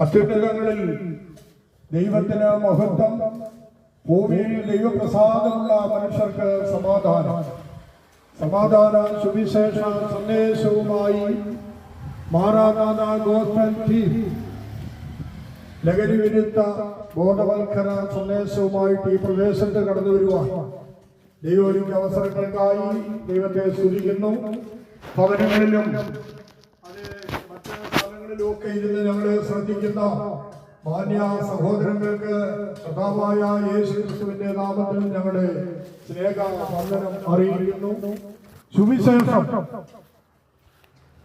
അത്യുന്നതങ്ങളിൽ ദൈവത്തിന് മഹത്വം ഭൂമിയിൽ ദൈവപ്രസാദമുള്ള മനുഷ്യർക്ക് സമാധാനം. സമാധാന സുവിശേഷ സന്ദേശവുമായി മാറാനാഥ ഗോസ്ബൽ ലഹരി വിരുദ്ധ ബോധവൽക്കരണ സന്ദേശവുമായിട്ട് ഈ പ്രദേശത്ത് കടന്നു വരുവാൻ ദൈവം അവസരങ്ങൾക്കായി ദൈവത്തെ സ്തുതിക്കുന്നു. ഭവനങ്ങളിലും ഒക്കെ ഇരുന്ന് ഞങ്ങൾ ശ്രദ്ധിക്കുന്ന മാന്യ സഹോദരങ്ങൾക്ക് കഥാവായ യേശു ക്രിസ്തുവിന്റെ നാമത്തിൽ ഞങ്ങളുടെ സ്നേഹ വന്ദനം അറിയിക്കുന്നു. സുവിശേഷം.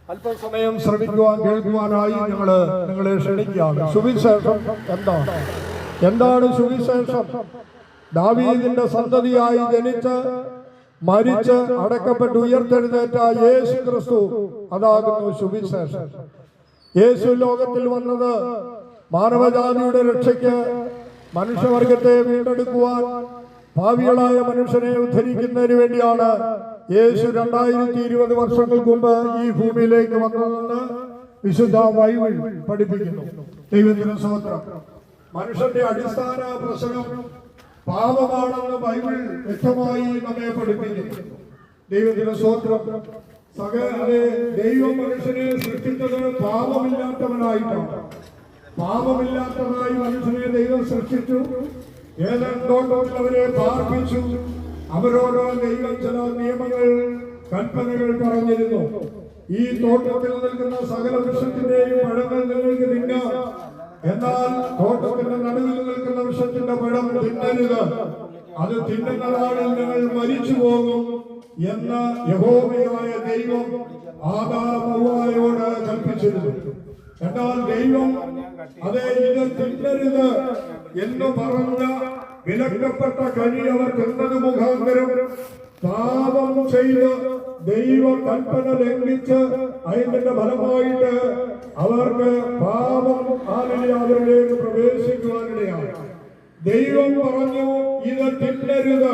അല്പസമയം ശ്രമിക്കുവാൻ കേൾക്കുവാനായി ഞങ്ങൾ നിങ്ങളെ ക്ഷണിക്കുകയാണ്. സുവിശേഷം എന്താണ്? എന്താണ് സുവിശേഷം? ദാവീദിന്റെ സന്തതിയായി ജനിച്ച് മരിച്ച് അടക്കപ്പെട്ട് ഉയർത്തെഴുന്നേറ്റ യേശു ക്രിസ്തു അതാകുന്നു സുവിശേഷം. യേശു ലോകത്തിൽ വന്നത് മാനവജാതിയുടെ രക്ഷയ്ക്ക് മനുഷ്യവർഗത്തെ വീണ്ടെടുക്കുവാൻ ഭാവികളായ മനുഷ്യനെ ഉദ്ധരിക്കുന്നതിന് വേണ്ടിയാണ് യേശു രണ്ടായിരത്തി ഇരുപത് വർഷങ്ങൾക്ക് മുമ്പ് ഈ ഭൂമിയിലേക്ക് വന്നതെന്ന് വിശുദ്ധ ബൈബിൾ പഠിപ്പിക്കുന്നു. ദൈവത്തിന് സ്വതന്ത്രം മനുഷ്യന്റെ അടിസ്ഥാന പ്രശ്നം പാപമാണെന്ന് ബൈബിൾ വ്യക്തമായി നമ്മെ പഠിപ്പിക്കുന്നു. ദൈവത്തിന് സ്വതന്ത്രം സക അത് ദൈവം മനുഷ്യനെ സൃഷ്ടിച്ചത് പാപമില്ലാത്തവനായിട്ടാണ്. പാപമില്ലാത്തതായി മനുഷ്യനെ ദൈവം സൃഷ്ടിച്ചു. ഏതെന്തോട്ടത്തിൽ അവരെ പാർപ്പിച്ചു. അവരോരോ ദൈവം ചില നിയമങ്ങൾ കൽപ്പനകൾ പറഞ്ഞിരുന്നു. ഈ തോട്ടത്തിൽ നിൽക്കുന്ന സകല വൃക്ഷത്തിന്റെയും പഴങ്ങൾ നിങ്ങൾക്ക് തിന്നാം. എന്നാൽ തോട്ടത്തിന്റെ നടുവിൽ നിൽക്കുന്ന വൃക്ഷത്തിന്റെ പഴം തിന്നരുത്. അത് തിന്നുന്ന നാളിൽ നിങ്ങൾ മരിച്ചു പോകും എന്ന് യഹോവയായ ദൈവം ആദാമോട് കൽപ്പിച്ചിരുന്നു. എന്നാൽ ദൈവം അതെ ഇത് തിന്നരുത് എന്ന് പറഞ്ഞ വിലക്കപ്പെട്ട കഴി അവർ തിന്നത് മുഖാന്തരം പാപം ചെയ്ത് ദൈവ കൽപ്പന ലംഘിച്ച് അതിന്റെ ഫലമായിട്ട് അവർക്ക് പാപം ആലിനെ അവരിലേക്ക് പ്രവേശിക്കുവാനിടയാണ് ദൈവം പറഞ്ഞു ഇത് തിന്നരുത്.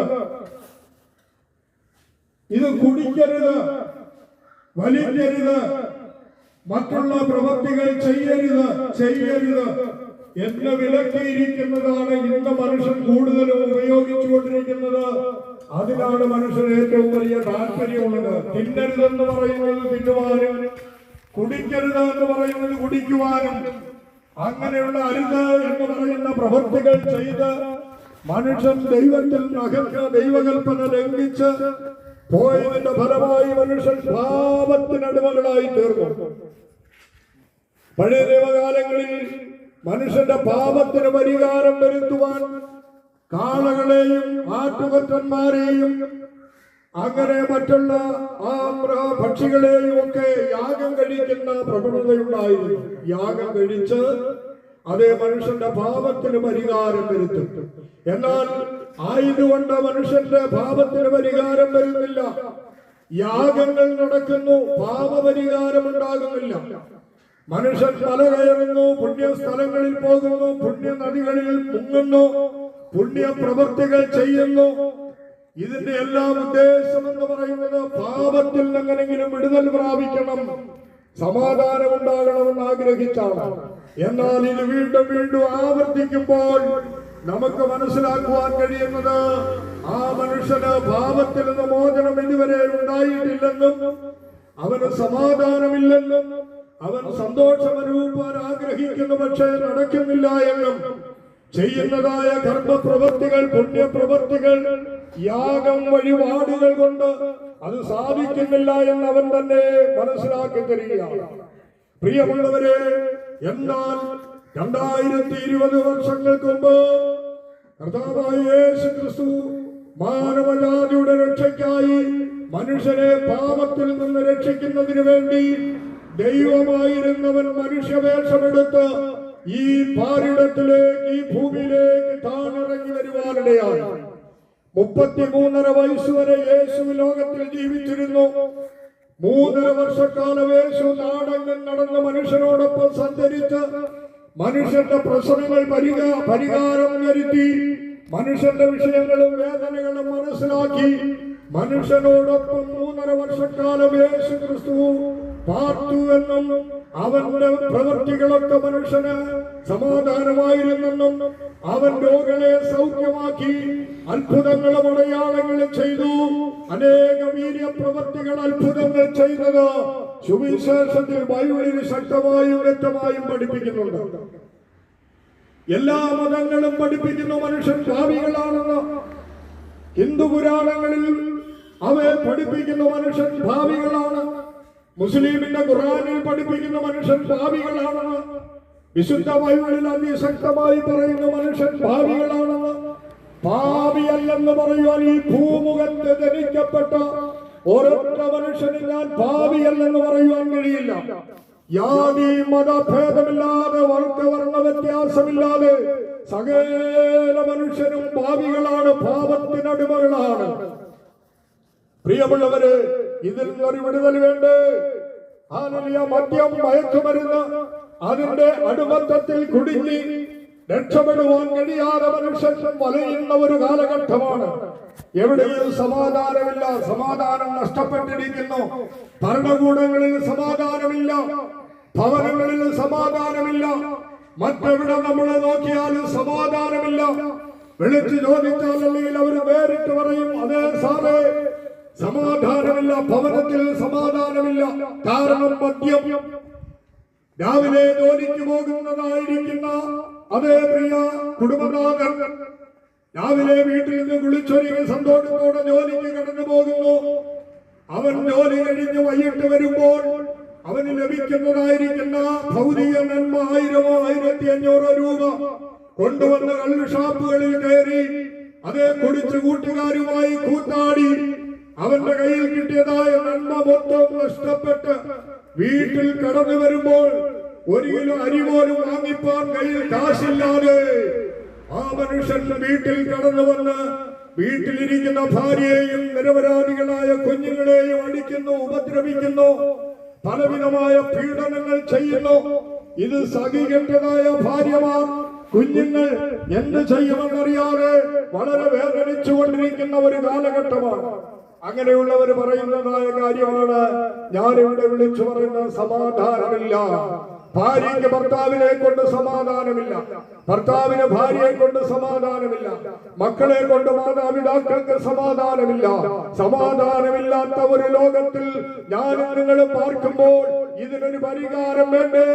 ഇത് കുടിക്കരുത് വലിക്കരുത് മറ്റുള്ള പ്രവൃത്തികൾ ചെയ്യരുത് ചെയ്യരുത്. എന്ന് വിലക്കിയിരിക്കുന്നതാണ് ഇന്ന് മനുഷ്യൻ കൂടുതലും ഉപയോഗിച്ചുകൊണ്ടിരിക്കുന്നത്. അതിനാണ് മനുഷ്യന് ഏറ്റവും വലിയ താല്പര്യമുള്ളത്. തിന്നരുതെന്ന് പറയുന്നത് തിന്നുവാനും കുടിക്കരുത് എന്ന് പറയുന്നത് കുടിക്കുവാനും അങ്ങനെയുള്ള അരുത് എന്ന് പറയുന്ന പ്രവൃത്തികൾ ചെയ്ത് മനുഷ്യൻ ദൈവത്തിൽ ദൈവകൽപ്പന ലംഘിച്ച് പോയതിന്റെ ഫലമായി മനുഷ്യൻ പാപത്തിനടിമകളായി തീർന്നു. പഴയ ദൈവകാലങ്ങളിൽ മനുഷ്യന്റെ പാപത്തിന് പരിഹാരം വരുത്തുവാൻ കാളകളെയും ആറ്റുകറ്റന്മാരെയും അങ്ങനെ മറ്റുള്ള ആ പക്ഷികളെയും ഒക്കെ യാഗം കഴിക്കുന്ന പ്രവണതയുണ്ടായിരുന്നു. യാഗം കഴിച്ച് അതേ മനുഷ്യന്റെ പാപത്തിന് പരിഹാരം വരുത്തും. എന്നാൽ ആയതുകൊണ്ട് മനുഷ്യന്റെ പാപത്തിന് പരിഹാരം വരുന്നില്ല. യാഗങ്ങൾ നടക്കുന്നു പാപപരിഹാരം ഉണ്ടാകുന്നില്ല. മനുഷ്യൻ തല കയറുന്നു പുണ്യ സ്ഥലങ്ങളിൽ പോകുന്നു പുണ്യ നദികളിൽ മുങ്ങുന്നു പുണ്യ പ്രവൃത്തികൾ ചെയ്യുന്നു. ഇതിന്റെ എല്ലാം ഉദ്ദേശം എന്ന് പറയുന്നത് പാപത്തിൽ എങ്ങനെങ്കിലും വിടുതൽ പ്രാപിക്കണം സമാധാനം ഉണ്ടാകണമെന്ന് ആഗ്രഹിച്ചാണ്. എന്നാൽ ഇത് വീണ്ടും വീണ്ടും ആവർത്തിക്കുമ്പോൾ നമുക്ക് മനസ്സിലാക്കുവാൻ കഴിയുന്നത് ആ മനുഷ്യന് ഭാവത്തിൽ നിന്ന് മോചനം ഇതുവരെ ഉണ്ടായിട്ടില്ലെന്നും അവന് സമാധാനമില്ലെന്നും അവൻ സന്തോഷമനുഭവാൻ ആഗ്രഹിക്കുന്നു പക്ഷേ നടക്കുന്നില്ല എന്നും ചെയ്യുന്നതായ കർമ്മപ്രവൃത്തികൾ പുണ്യപ്രവൃത്തികൾ യാഗം വഴിപാടുകൾ കൊണ്ട് അത് സാധിക്കുന്നില്ല എന്ന് അവൻ തന്നെ മനസ്സിലാക്കി തരികയാണ്. പ്രിയമുള്ളവരെ എന്നാൽ രണ്ടായിരത്തി ഇരുപത് വർഷങ്ങൾക്ക് മുമ്പ് കർത്താവായ യേശു ക്രിസ്തു മാനവജാതിയുടെ രക്ഷയ്ക്കായി മനുഷ്യനെ പാപത്തിൽ നിന്ന് രക്ഷിക്കുന്നതിന് വേണ്ടി ദൈവമായിരുന്നവൻ മനുഷ്യവേഷമെടുത്ത് ഈ പാരിടത്തിലേക്ക് ഈ ഭൂമിയിലേക്ക് താണിറങ്ങി വരുവാനിടയാണ് മുപ്പത്തിമൂന്നര വയസ്സ് വരെ യേശു ലോകത്തിൽ ജീവിച്ചിരുന്നു. മൂന്നര വർഷക്കാലം യേശു നാടകം നടന്ന മനുഷ്യനോടൊപ്പം സഞ്ചരിച്ച് മനുഷ്യന്റെ പ്രശ്നങ്ങൾ പരിഹാരം വരുത്തി മനുഷ്യന്റെ വിഷയങ്ങളും വേദനകളും മനസ്സിലാക്കി മനുഷ്യനോടൊപ്പം മൂന്നര വർഷക്കാലം യേശു ക്രിസ്തു പാർത്തു എന്നും അവന്റെ പ്രവൃത്തികളൊക്കെ മനുഷ്യന് സമാധാനമായിരുന്നെന്നും അവൻ രോഗികളെ സൗഖ്യമാക്കി അത്ഭുതങ്ങളും അടയാളങ്ങളും ചെയ്തു അനേക വീര്യ പ്രവൃത്തികൾ അത്ഭുതങ്ങൾ ചെയ്തത് സുവിശേഷത്തിൽ ബൈബിളിന് ശക്തമായും വ്യക്തമായും പഠിപ്പിക്കുന്നുണ്ട്. എല്ലാ മതങ്ങളും പഠിപ്പിക്കുന്ന മനുഷ്യൻ ഭാവികളാണെന്ന്. ഹിന്ദു പുരാണങ്ങളിൽ അവയെ പഠിപ്പിക്കുന്ന മനുഷ്യൻ ഭാവികളാണ്. മുസ്ലിമിന്റെ ഖുറാനിൽ പഠിപ്പിക്കുന്ന മനുഷ്യൻ ഭാവികളാണെന്ന്. വിശുദ്ധ ബൈബിളിൽ അതിശക്തമായി പറയുന്ന മനുഷ്യൻ ഭാവികളാണെന്ന്. ഭാവിയല്ലെന്ന് പറയുവാൻ ഈ ഭൂമുഖത്ത് ജനിക്കപ്പെട്ട ഒരൊറ്റ മനുഷ്യനും ഞാൻ ഭാവിയല്ലെന്ന് പറയുവാൻ കഴിയില്ല. യാതി മതഭേദമില്ലാതെ വർഗവർണ വ്യത്യാസമില്ലാതെ സകല മനുഷ്യരും ഭാവികളാണ് പാപത്തിനടിമകളാണ് പ്രിയമുള്ളവര് ഇതിൽ നിന്നൊരു വിടുതൽ വേണ്ടേ? ഹാലലിയ മദ്യം മയക്കുമരുന്ന് അതിന്റെ അടിമത്തത്തിൽ കുടുങ്ങി രക്ഷപ്പെടുവാൻ കഴിയാതെ മനുഷ്യൻ വലയുന്ന ഒരു കാലഘട്ടമാണ്. എവിടെയും സമാധാനമില്ല. സമാധാനം നഷ്ടപ്പെട്ടിരിക്കുന്നു. ഭരണകൂടങ്ങളിൽ സമാധാനമില്ല. ഭവനങ്ങളിൽ സമാധാനമില്ല. മറ്റെവിടെ നമ്മൾ നോക്കിയാലും സമാധാനമില്ല. വിളിച്ചു ചോദിച്ചാൽ അല്ലെങ്കിൽ അവർ വേറിട്ട് പറയും അതേ സാറേ സമാധാനമില്ല. ഭവനത്തിൽ സമാധാനമില്ല. കാരണം മദ്യം. രാവിലെ ജോലിക്ക് പോകുന്നതായിരിക്കുന്ന അതേ പ്രിയ കുടുംബനാഥൻ രാവിലെ വീട്ടിൽ നിന്ന് കുളിച്ചൊരുങ്ങി സന്തോഷത്തോടെ ജോലിക്ക് കടന്നു പോകുന്നു. അവൻ ജോലി കഴിഞ്ഞ് വൈകിട്ട് വരുമ്പോൾ അവന് ലഭിക്കുന്നതായിരിക്കുന്ന ഭൗതിക നന്മ ആയിരമോ ആയിരത്തി അഞ്ഞൂറോ രൂപ കൊണ്ടുവന്ന കള്ളു ഷാപ്പുകളിൽ കയറി അതേ കുടിച്ച് കൂട്ടുകാരുമായി കൂത്താടി അവന്റെ കയ്യിൽ കിട്ടിയതായ നന്മ മൊത്തം നഷ്ടപ്പെട്ട് വീട്ടിൽ കടന്നു വരുമ്പോൾ ഒരു കിലോ അരി പോലും വാങ്ങിപ്പാൻ കയ്യിൽ കാശില്ലാതെ ആ മനുഷ്യൻ വീട്ടിൽ കടന്നു വന്ന് വീട്ടിലിരിക്കുന്ന ഭാര്യയെയും നിരപരാധികളായ കുഞ്ഞുങ്ങളെയും അടിക്കുന്നു ഉപദ്രവിക്കുന്നു പലവിധമായ പീഡനങ്ങൾ ചെയ്യുന്നു. ഇത് സഹിക്കേണ്ടതായ ഭാര്യമാർ കുഞ്ഞുങ്ങൾ എന്ത് ചെയ്യുമെന്നറിയാതെ വളരെ വേദനിച്ചുകൊണ്ടിരിക്കുന്ന ഒരു കാലഘട്ടമാണ്. അങ്ങനെയുള്ളവർ പറയുന്നതായ കാര്യമാണ് ഞാനിവിടെ വിളിച്ചു പറയുന്ന സമാധാനമില്ല. ഭാര്യയ്ക്ക് ഭർത്താവിനെ കൊണ്ട് സമാധാനമില്ല. ഭർത്താവിന് ഭാര്യയെ കൊണ്ട് സമാധാനമില്ല. മക്കളെ കൊണ്ട് മാതാപിതാക്കൾക്ക് സമാധാനമില്ല. സമാധാനമില്ലാത്ത ഒരു ലോകത്തിൽ ഞാൻ നിങ്ങൾ പാർക്കുമ്പോൾ ഇതിനൊരു പരിഹാരം വേണ്ടേ?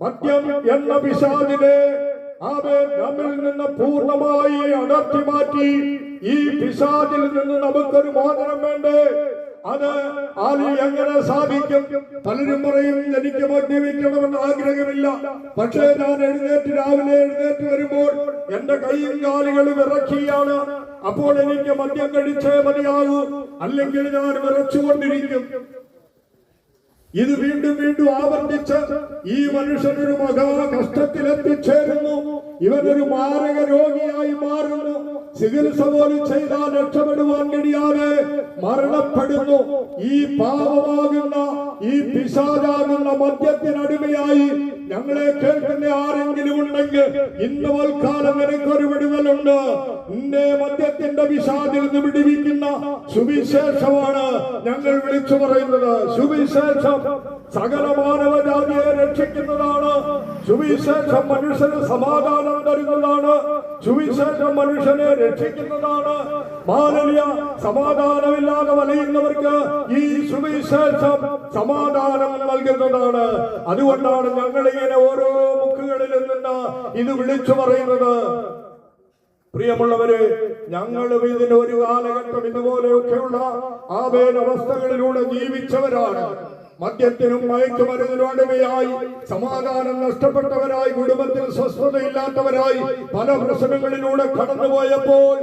മദ്യം എന്ന പിശാദിനെ നമ്മിൽ നിന്ന് പൂർണമായി അടർത്തി മാറ്റി ഈ പിശാദിൽ നിന്ന് നമുക്കൊരു മോചനം വേണ്ടേ? അത് ആലി എങ്ങനെ സാധിക്കും? പലരും പറയും എനിക്ക് മദ്യപിക്കണമെന്ന് ആഗ്രഹമില്ല. പക്ഷേ ഞാൻ എഴുന്നേറ്റ് രാവിലെ എഴുന്നേറ്റ് വരുമ്പോൾ എന്റെ കൈയും കാലുകളും ഇറക്കിയാണ് അപ്പോൾ എനിക്ക് മദ്യം കഴിച്ചേ മതിയാകൂ. അല്ലെങ്കിൽ ഞാൻ വിറച്ചുകൊണ്ടിരിക്കും. ഇത് വീണ്ടും വീണ്ടും ആവർത്തിച്ച് ഈ മനുഷ്യനൊരു മഹാ കഷ്ടത്തിൽ എത്തിച്ചേരുന്നു ഇവനൊരു മാരക രോഗിയായി മാറുന്നു. ചികിത്സ പോലും ചെയ്താൽ രക്ഷപ്പെടുവാൻ കഴിയാതെ മരണപ്പെടുന്നു. ഈ പാപമാകുന്ന ഈ പിശാചാകുന്ന മദ്യത്തിനടിമയായി ഞങ്ങളെ കേൾക്കുന്ന ആരെങ്കിലും ഉണ്ടെങ്കിൽ ഇന്ന് വൽക്കാലം നിനക്കൊരു വിടുതലുണ്ട് നിന്നെ മദ്യത്തിന്റെ വിഷാദിൽ നിന്ന് വിടുവിക്കുന്ന സുവിശേഷമാണ് ഞങ്ങൾ വിളിച്ചു പറയുന്നത്. സുവിശേഷം സകല മാനവജാതിയെ രക്ഷിക്കുന്നതാണ്. സുവിശേഷം മനുഷ്യന് സമാധാനം തരുന്നതാണ്. സുവിശേഷം മനുഷ്യനെ രക്ഷിക്കുന്നതാണ്. മാനവീയ സമാധാനമില്ലാതെ വലയുന്നവർക്ക് ഈ സുവിശേഷം സമാധാനം നൽകുന്നതാണ്. അതുകൊണ്ടാണ് ഞങ്ങൾ ഇങ്ങനെ ഓരോ മുക്കുകളിൽ നിന്ന് ഇത് വിളിച്ചു പറയുന്നത്. പ്രിയമുള്ളവരെ ഞങ്ങളും ഇതിന് ഒരു കാലഘട്ടം ഇതുപോലെയൊക്കെയുള്ള ആവേലവസ്ഥകളിലൂടെ ജീവിച്ചവരാണ്. മദ്യത്തിനും മയക്കുമരുന്നിനും അടിമയായി സമാധാനം നഷ്ടപ്പെട്ടവരായി കുടുംബത്തിൽ സ്വസ്ഥതയില്ലാത്തവരായി പല പ്രശ്നങ്ങളിലൂടെ കടന്നുപോയപ്പോൾ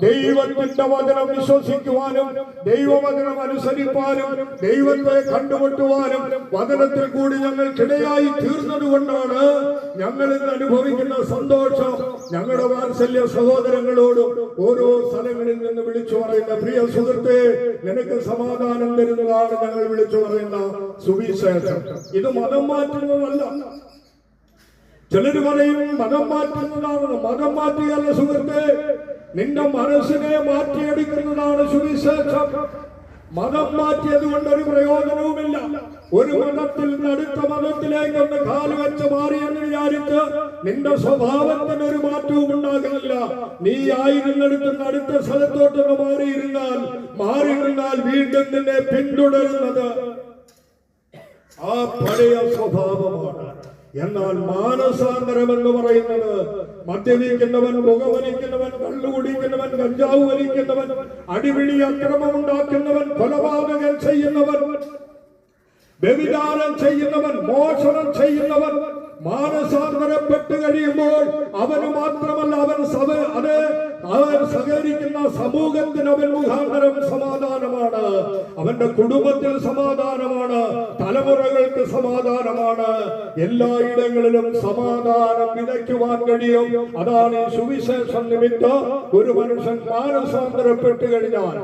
ദൈവത്തിന്റെ വചനം വിശ്വസിക്കുവാനും ദൈവവചനം അനുസരിപ്പാനും ദൈവത്തെ കണ്ടുമുട്ടുവാനും വചനത്തിൽ കൂടി ഞങ്ങൾക്കിടയായി തീർന്നതുകൊണ്ടാണ് ഞങ്ങൾ ഇന്ന് അനുഭവിക്കുന്ന സന്തോഷം. ഞങ്ങളുടെ വാത്സല്യ സഹോദരങ്ങളോടും ഓരോ സ്ഥലങ്ങളിൽ നിന്ന് വിളിച്ചു പറയുന്ന പ്രിയ സുഹൃത്തെ നിനക്ക് സമാധാനം തരുന്നതാണ് ഞങ്ങൾ വിളിച്ചു പറയുന്ന സുവിശേഷം. ഇത് മതം മാറ്റുന്നതല്ല. ചിലര് പറയും മതം മാറ്റുന്നതാണ് മതം മാറ്റിയല്ല സുഹൃത്തെ. നിന്റെ മനസ്സിനെ മാറ്റിയെടുക്കുന്നതാണ് സുവിശേഷം. മതം മാറ്റിയത് കൊണ്ട് ഒരു പ്രയോജനവുമില്ല. ഒരു മതത്തിൽ നിന്ന് അടുത്ത മതത്തിലേക്ക് ഒന്ന് കാൽ വെച്ച് മാറിയെന്ന് വിചാരിച്ച് നിന്റെ സ്വഭാവത്തിന് ഒരു മാറ്റവും ഉണ്ടാകുന്നില്ല നീ ആയിരുന്നിടത്ത് നിന്ന് അടുത്ത സ്ഥലത്തോട്ടൊന്ന് മാറിയിരുന്നാൽ മാറിയിരുന്നാൽ വീണ്ടും നിന്നെ പിന്തുടരുന്നത് ആ പഴയ സ്വഭാവമാണ്. എന്നാൽ മാനസാന്തരം എന്ന് പറയുന്നത് മദ്യപിക്കുന്നവൻ പുകവലിക്കുന്നവൻ കള്ളുകുടിക്കുന്നവൻ കഞ്ചാവ് വലിക്കുന്നവൻ അടിപിടി അക്രമം ഉണ്ടാക്കുന്നവൻ കൊലപാതകം ചെയ്യുന്നവൻ വ്യവിചാരം ചെയ്യുന്നവൻ മോഷണം ചെയ്യുന്നവൻ മാനസാന്തരപ്പെട്ട് കഴിയുമ്പോൾ അവന് മാത്രമല്ല അവൻ സഭ അത് അവൻ സഹകരിക്കുന്ന സമൂഹത്തിന് അവൻ മുഖാന്തരം സമാധാനമാണ്. അവന്റെ കുടുംബത്തിൽ സമാധാനമാണ്. എല്ലായിടങ്ങളിലും സമാധാനം വിതയ്ക്കുവാൻ കഴിയും. അതാണ് ഈ സുവിശേഷം നിമിത്തം ഒരു മനുഷ്യൻ മാനസാന്തരപ്പെട്ട് കഴിഞ്ഞാൽ.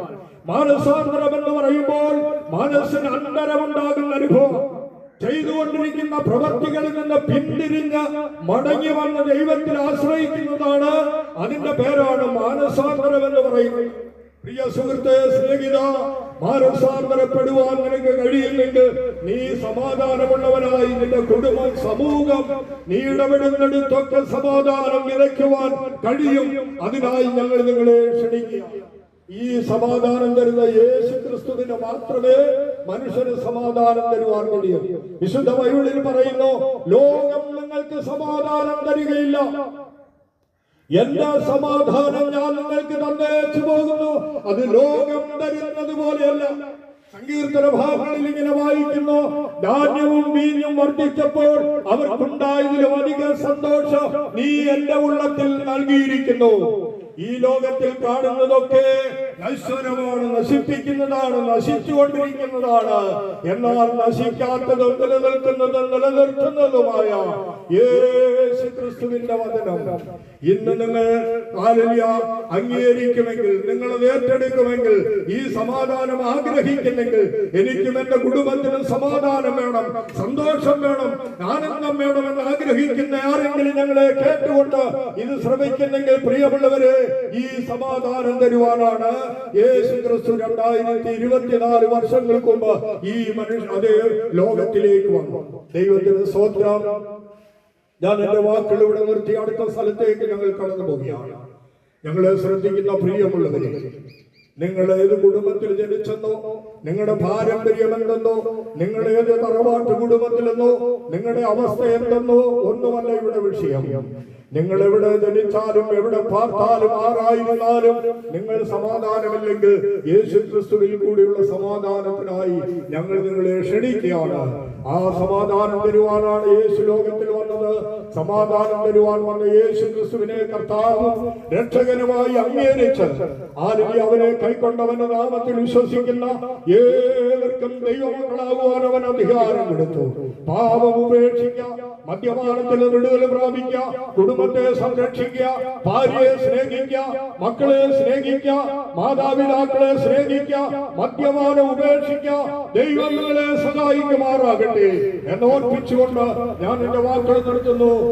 മാനസാന്തരം എന്ന് പറയുമ്പോൾ മനസ്സിന് അന്തരമുണ്ടാകുന്ന അനുഭവം. ചെയ്തുകൊണ്ടിരിക്കുന്ന പ്രവർത്തികളിൽ നിന്ന് പിന്തിരിഞ്ഞ് മടങ്ങി വന്ന ദൈവത്തിൽ ആശ്രയിക്കുന്നതാണ്. അതിന്റെ പേരാണ് മാനസാന്തരം എന്ന് പറയുന്നത്. പ്രിയ സുഹൃത്തെ സ്നേഹിത മാനസാന്തരപ്പെടുവാൻ നിനക്ക് കഴിയുന്നുണ്ട് നീ സമാധാനമുള്ളവനായി നിന്റെ കുടുംബം സമൂഹം നീ ഇടപെടുന്നിടത്തൊക്കെ സമാധാനം വിതയ്ക്കുവാൻ കഴിയും. അതിനായി ഞങ്ങൾ നിങ്ങളെ ക്ഷണിക്കുക. ഈ സമാധാനം തരുന്ന യേശു ക്രിസ്തുവിന് മാത്രമേ മനുഷ്യന് സമാധാനം തരുവാൻ കഴിയൂ. വിശുദ്ധ ബൈബിളിൽ പറയുന്നു ലോകം നിങ്ങൾക്ക് സമാധാനം തരികയില്ല. എന്റെ സമാധാനം ഞാൻ നിങ്ങൾക്ക് തന്നേച്ചു പോകുന്നു? അത് ലോകം തരുന്നത് പോലെയല്ല. സങ്കീർത്തന ഭാഗങ്ങളിൽ ഇങ്ങനെ വായിക്കുന്നു. ധാന്യവും വീഞ്ഞും വർദ്ധിച്ചപ്പോൾ അവർക്കുണ്ടായതിലും അധികം സന്തോഷം നീ എന്റെ ഉള്ളത്തിൽ നൽകിയിരിക്കുന്നു. ഈ ലോകത്തിൽ കാണുന്നതൊക്കെ നശ്വരമാണ് നശിപ്പിക്കുന്നതാണ് നശിച്ചുകൊണ്ടിരിക്കുന്നതാണ്. എന്നാൽ നശിക്കാത്തതും നിലനിൽക്കുന്നതും നിലനിർത്തുന്നതുമായ യേശു ക്രിസ്തുവിന്റെ വചനം. ഇന്ന് നിങ്ങൾ അംഗീകരിക്കുമെങ്കിൽ നിങ്ങൾ ഏറ്റെടുക്കുമെങ്കിൽ ഈ സമാധാനം ആഗ്രഹിക്കുന്നെങ്കിൽ എനിക്കും എന്റെ കുടുംബത്തിനും സമാധാനം വേണം സന്തോഷം വേണം ആനന്ദം വേണമെന്ന് ആഗ്രഹിക്കുന്ന ആരെങ്കിലും ഞങ്ങളെ കേട്ടുകൊണ്ട് ഇത് ശ്രമിക്കുന്നെങ്കിൽ പ്രിയമുള്ളവരെ ഈ സമാധാനം തരുവാനാണ് യേശു ക്രിസ്തു രണ്ടായിരത്തി ഇരുപത്തിനാല് വർഷങ്ങൾക്ക് മുമ്പ് ഈ മനുഷ്യ അതേ ലോകത്തിലേക്ക് വന്നു. ദൈവത്തിന് സ്വത്രം ഞാൻ എന്റെ വാക്കുകൾ ഇവിടെ നിർത്തി അടുത്ത സ്ഥലത്തേക്ക് ഞങ്ങൾ കടന്നു പോവുകയാണ് ഞങ്ങളെ ശ്രദ്ധിക്കുന്ന പ്രിയമുള്ളവരെ നിങ്ങൾ ഏത് കുടുംബത്തിൽ ജനിച്ചെന്നോ നിങ്ങളുടെ പാരമ്പര്യം എന്തെന്നോ നിങ്ങൾ ഏത് തറവാട്ട് കുടുംബത്തിലെന്നോ നിങ്ങളുടെ അവസ്ഥ എന്തെന്നോ ഒന്നുമല്ല ഇവിടെ വിഷയം. നിങ്ങൾ എവിടെ ജനിച്ചാലും എവിടെ പാർത്താലും ആറായിരുന്നാലും നിങ്ങൾ സമാധാനമില്ലെങ്കിൽ യേശു ക്രിസ്തുവിൽ കൂടിയുള്ള സമാധാനത്തിനായി ഞങ്ങൾ നിങ്ങളെ ക്ഷണിക്കുകയാണ്. ആ സമാധാനം തരുവാനാണ് യേശു ലോകത്തിൽ സമാധാനം തരുവാൻ വന്ന യേശു ക്രിസ്തുവിനെ കർത്താവ് രക്ഷകനുമായി അംഗീകരിച്ച് ആരും അവനെ കൈക്കൊണ്ടവന്റെ നാമത്തിൽ വിശ്വസിക്കുന്ന ഏവർക്കും ദൈവമക്കളാകുവാൻ അവൻ അധികാരം കൊടുത്തു പാപം ഉപേക്ഷിക്കുക മദ്യപാനത്തിൽ വിടുതൽ പ്രാപിക്കുക കുടുംബത്തെ സംരക്ഷിക്കുക ഭാര്യയെ സ്നേഹിക്കുക മക്കളെ സ്നേഹിക്കുക മാതാപിതാക്കളെ സ്നേഹിക്കുക മദ്യപാനം ഉപേക്ഷിക്കുക ദൈവങ്ങളെ സഹായിക്കുമാറാകട്ടെ എന്നോർപ്പിച്ചുകൊണ്ട് ഞാൻ എന്റെ വാക്കുകൾ നിർത്തുന്നു.